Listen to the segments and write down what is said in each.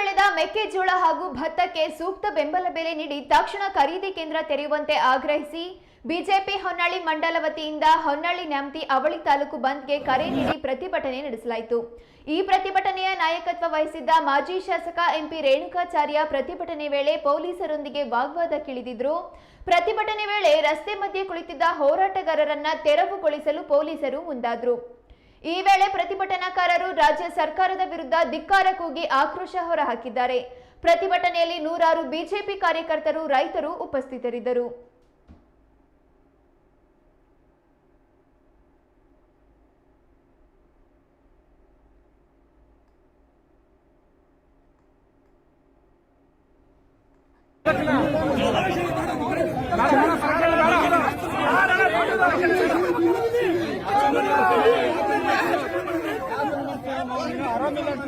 ಬೆಳೆದ ಮೆಕ್ಕೆಜೋಳ ಹಾಗೂ ಭತ್ತಕ್ಕೆ ಸೂಕ್ತ ಬೆಂಬಲ ಬೆಲೆ ನೀಡಿ ತಕ್ಷಣ ಖರೀದಿ ಕೇಂದ್ರ ತೆರೆಯುವಂತೆ ಆಗ್ರಹಿಸಿ ಬಿಜೆಪಿ ಹೊನ್ನಾಳಿ ಮಂಡಲ ವತಿಯಿಂದ ಹೊನ್ನಾಳಿ ನ್ಯಾಮತಿ ಅವಳಿ ತಾಲೂಕು ಬಂದ್ಗೆ ಕರೆ ನೀಡಿ ಪ್ರತಿಭಟನೆ ನಡೆಸಲಾಯಿತು. ಈ ಪ್ರತಿಭಟನೆಯ ನಾಯಕತ್ವ ವಹಿಸಿದ್ದ ಮಾಜಿ ಶಾಸಕ ಎಂಪಿ ರೇಣುಕಾಚಾರ್ಯ ಪ್ರತಿಭಟನೆ ವೇಳೆ ಪೊಲೀಸರೊಂದಿಗೆ ವಾಗ್ವಾದ ಕಿಳಿದಿದ್ರು. ಪ್ರತಿಭಟನೆ ವೇಳೆ ರಸ್ತೆ ಮಧ್ಯೆ ಕುಳಿತಿದ್ದ ಹೋರಾಟಗಾರರನ್ನ ತೆರವುಗೊಳಿಸಲು ಪೊಲೀಸರು ಮುಂದಾದ್ರು. ಈ ವೇಳೆ ಪ್ರತಿಭಟನಾಕಾರರು ರಾಜ್ಯ ಸರ್ಕಾರದ ವಿರುದ್ಧ ಧಿಕ್ಕಾರ ಕೂಗಿ ಆಕ್ರೋಶ ಹೊರಹಾಕಿದ್ದಾರೆ. ಪ್ರತಿಭಟನೆಯಲ್ಲಿ ನೂರಾರು ಬಿಜೆಪಿ ಕಾರ್ಯಕರ್ತರು, ರೈತರು ಉಪಸ್ಥಿತರಿದ್ದರು.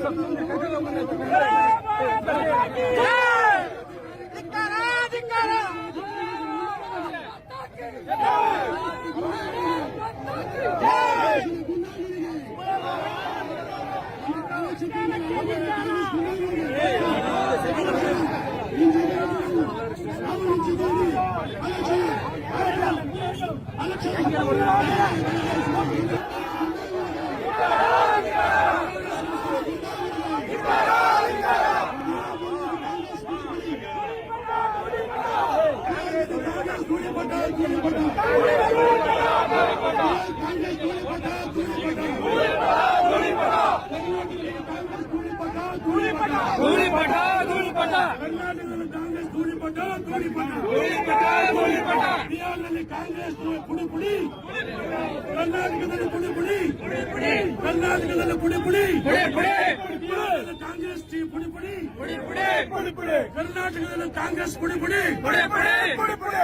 Alexander! Alexander! ಕಾಂಗ್ರೆಸ್ ಧೂಳಿಪಟ ಧೂಳಿಪಟ ಧೂಳಿಪಟ ಧೂಳಿಪಟ ಬಿಹಾರ್ನಲ್ಲಿ ಕಾಂಗ್ರೆಸ್ ಪುಡಿ ಪುಡಿ ಕರ್ನಾಟಕದಲ್ಲಿ ಪುಡಿ ಪುಡಿ ಕರ್ನಾಟಕದಲ್ಲಿ ಪುಡಿ ಪುಡಿ ಪುಡಿ ಪುಡಿ ಬಿಹಾರದಲ್ಲಿ ಕಾಂಗ್ರೆಸ್ ಟೀ ಪುಡಿ ಪುಡಿ ಪುಡಿ ಪುಡಿ ಪುಡಿ ಪುಡಿ ಕರ್ನಾಟಕದಲ್ಲಿ ಕಾಂಗ್ರೆಸ್ ಪುಡಿ ಪುಡಿ ಪುಡಿ ಪುಡಿ ಪುಡಿ ಪುಡಿ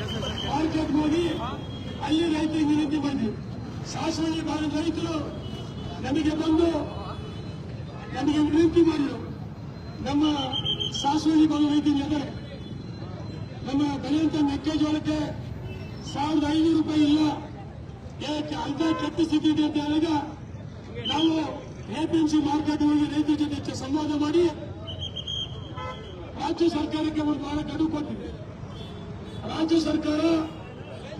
ಮಾರ್ಕೆಟ್ ಹೋಗಿ ಅಲ್ಲಿ ರೈತರಿಗೆ ವಿನಂತಿ ಮಾಡಿದ್ವಿ ಶಾಸನದಲ್ಲಿ ಭಾಗದ ರೈತರು ನಮಗೆ ಬಂದು ನಮಗೆ ವಿನಂತಿ ಮಾಡಿದರು. ನಮ್ಮ ಸಾಸವಳ್ಳಿ ಭಾಗದ ರೈತರಿಗೆ ಅಂದರೆ ನಮ್ಮ ಬೆಳೆಯುವಂತ ಮೆಕ್ಕೆಜೋಳಕ್ಕೆ ಸಾವಿರದ ಐನೂರು ರೂಪಾಯಿ ಇಲ್ಲ. ಅಂತ ಕೆಟ್ಟ ಸ್ಥಿತಿ ಇದೆ ಅಂತ ಹೇಳಿದಾಗ ನಾವು ಎಪಿಎಂಸಿ ಮಾರ್ಕೆಟ್ ಹೋಗಿ ರೈತರ ಜೊತೆ ಸಂವಾದ ಮಾಡಿ ರಾಜ್ಯ ಸರ್ಕಾರಕ್ಕೆ ಒಂದು ಮಾರಾಟ ಕೊಟ್ಟಿದೆ ರಾಜ್ಯ ಸರ್ಕಾರ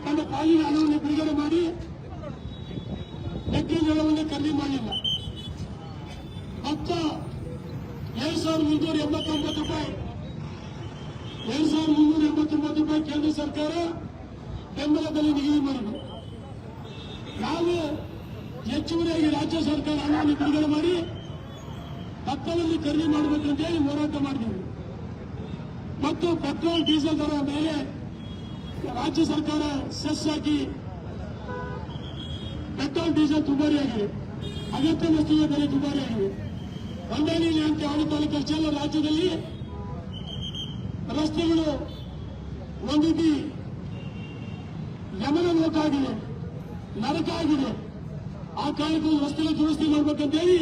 ತನ್ನ ಪಾಲಿನ ಹಣವನ್ನು ಬಿಡುಗಡೆ ಮಾಡಿ ಮೆಕ್ಕೆಜೋಳವನ್ನು ಖರೀದಿ ಮಾಡಿಲ್ಲ. ಭತ್ತ ಎರಡ್ ಸಾವಿರದ ಮುನ್ನೂರ ಎಂಬತ್ತೊಂಬತ್ತು ರೂಪಾಯಿ. ಏಳು ಸಾವಿರದ ಮುನ್ನೂರ ಎಂಬತ್ತೊಂಬತ್ತು ರೂಪಾಯಿ ಕೇಂದ್ರ ಸರ್ಕಾರ ಬೆಂಬಲ ಬೆಲೆ ನಿಗದಿ ಮಾಡಿದೆ ನಾವು ಹೆಚ್ಚುವರಿಯಾಗಿ ರಾಜ್ಯ ಸರ್ಕಾರ ಹಣವನ್ನು ಬಿಡುಗಡೆ ಮಾಡಿ ಭತ್ತವನ್ನು ಖರೀದಿ ಮಾಡಬೇಕಂತ ಹೇಳಿ ಹೋರಾಟ ಮಾಡಿದ್ದೀವಿ. ಮತ್ತು ಪೆಟ್ರೋಲ್, ಡೀಸೆಲ್ ದರ ಮೇಲೆ ರಾಜ್ಯ ಸರ್ಕಾರ ಸೆಸ್ ಹಾಕಿ ಪೆಟ್ರೋಲ್, ಡೀಸೆಲ್ ದುಬಾರಿಯಾಗಿದೆ ಅಗತ್ಯ ವಸ್ತುಗಳ ಬೆಲೆ ದುಬಾರಿಯಾಗಿದೆ ಹೊಂದಾಣಿಯಲ್ಲಿ ಅಂತ ಯಾವ ತಾಲೂಕು ರಾಜ್ಯದಲ್ಲಿ ರಸ್ತೆಗಳು ಒಂದು ರೀತಿ ಯಮನ ಲೋಕ ಆಗಿದೆ, ನರಕ ಆಗಿದೆ. ಆ ಕಾರಣಕ್ಕೆ ರಸ್ತೆಗಳ ದುರಸ್ತಿ ಮಾಡ್ಬೇಕಂತೇಳಿ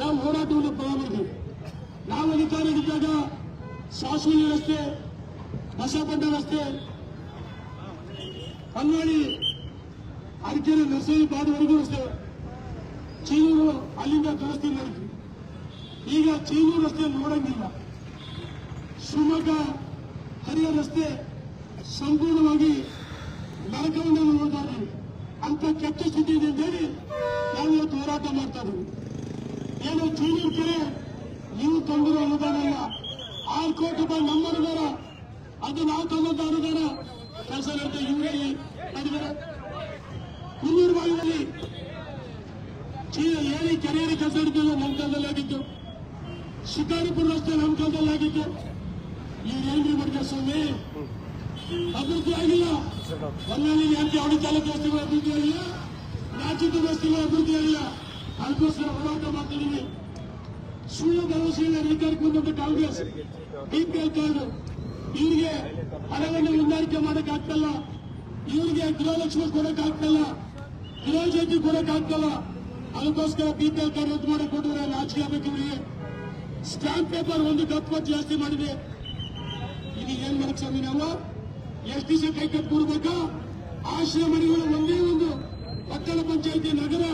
ನಾವು ಹೋರಾಟವನ್ನು ಪ್ರಾರಂಭ ನಾವು ನಾವು ಇದ್ದಾಗ ಸಾಸೂಲಿ ರಸ್ತೆ ಬಸವಪಟ್ಟ ರಸ್ತೆ ಹೊನ್ನಾಳಿ ಅರಕೆರೆ ನರ್ಸರಿ ಬಾದವರೆಗೂ ರಸ್ತೆ ಚೀನೂರು ಅಲ್ಲಿಂದ ಮಾಡಿದ್ವಿ ಈಗ ಚೀನೂರು ರಸ್ತೆ ನೋಡಂಗಿಲ್ಲ. ಶಿವಮೊಗ್ಗ ಹರಿಯ ರಸ್ತೆ ಸಂಪೂರ್ಣವಾಗಿ ನರಕವನ್ನು ನೋಡ್ತಾ ಇದ್ದೀವಿ. ಅಂತ ಕೆಟ್ಟ ಸ್ಥಿತಿ ಇದೆ ಅಂತ ಹೇಳಿ ನಾವು ಇವತ್ತು ಹೋರಾಟ ಮಾಡ್ತಾ ಇದ್ದೀವಿ. ಏನು ಚೀನೂರು ಕೆರೆ ನೀವು ತಂದಿರೋ ಅನುದಾನ ಇಲ್ಲ ಆರು ಕೋಟಿ ರೂಪಾಯಿ ನಮ್ಮ ಅನುದಾನ ಅದು ನಾವು ತಂದಂತ ಅನುದಾನ. ಕೆಲಸ ನಡೆದ ಕೆಲಸ ನಡೀತಿಲ್ಲ ನಮ್ಮ ಕಾಲದಲ್ಲಾಗಿತ್ತು ಶಿಕಾರಿಪುರ ರಸ್ತೆ ನಮ್ಮ ಕಾಲದಲ್ಲಾಗಿತ್ತು ಇವ್ರೇನ್ರಿ ಮಾಡಿದ ಸ್ವಾಮಿ, ಅಭಿವೃದ್ಧಿ ಆಗಿಲ್ಲ. ಹೊನ್ನಾಳಿ ಯಾಕೆ ಯಾವುದೇ ತಾಲೂಕು ರಸ್ತೆಗಳು ಅಭಿವೃದ್ಧಿ ಆಗಿಲ್ಲ. ರಾಜ್ಯದ ರಸ್ತೆಗಳು ಅಭಿವೃದ್ಧಿ ಆಗಿಲ್ಲ. ಅದಕ್ಕೋಸ್ಕರ ಹೋರಾಟ ಮಾಡ್ತಿದ್ದೀವಿ ಸುಳ್ಳು ಭರವಸೆಯಿಂದ ಅಧಿಕಾರಕ್ಕೆ ಬಂದಂತ ಕಾಂಗ್ರೆಸ್ ಬಿಪಿಎಲ್ ಕಾರ್ಡ್ ಇವರಿಗೆ ಹಣವನ್ನು ಹೊಂದಾಣಿಕೆ ಮಾಡಕ್ ಆಗ್ತಲ್ಲ. ಇವರಿಗೆ ಗೃಹಲಕ್ಷ್ಮಿ ಕೊಡಕ್ ಆಗ್ತಲ್ಲ. ಗೃಹ ಜ್ಯೋತಿ ಕೊಡಕ್ ಆಗ್ತಲ್ಲ. ಅದಕ್ಕೋಸ್ಕರ ಬಿಪಿಎಲ್ ಕಾರ್ಡ್ ರದ್ದು ಮಾಡಿ ಕೊಟ್ಟರೆ ನಾಚಿಕೆ ಆಗ್ಬೇಕು ಇವರಿಗೆ ಸ್ಟಾಂಪ್ ಪೇಪರ್ ಒಂದು ಕಪ್ಪು ಜಾಸ್ತಿ ಮಾಡಿದೆ. ಇದು ಏನ್ ಮಾಡಕ್ ಸ್ವಾಮಿ ನಾವು ಎಷ್ಟು ದಿವಸ ಕೈ ಕಟ್ಟು ಕೊಡ್ಬೇಕಾ? ಆಶ್ರಯ ಮನೆಗಳು ಒಂದೇ ಒಂದು. ಪಟ್ಟಣ ಪಂಚಾಯತಿ ನಗರ.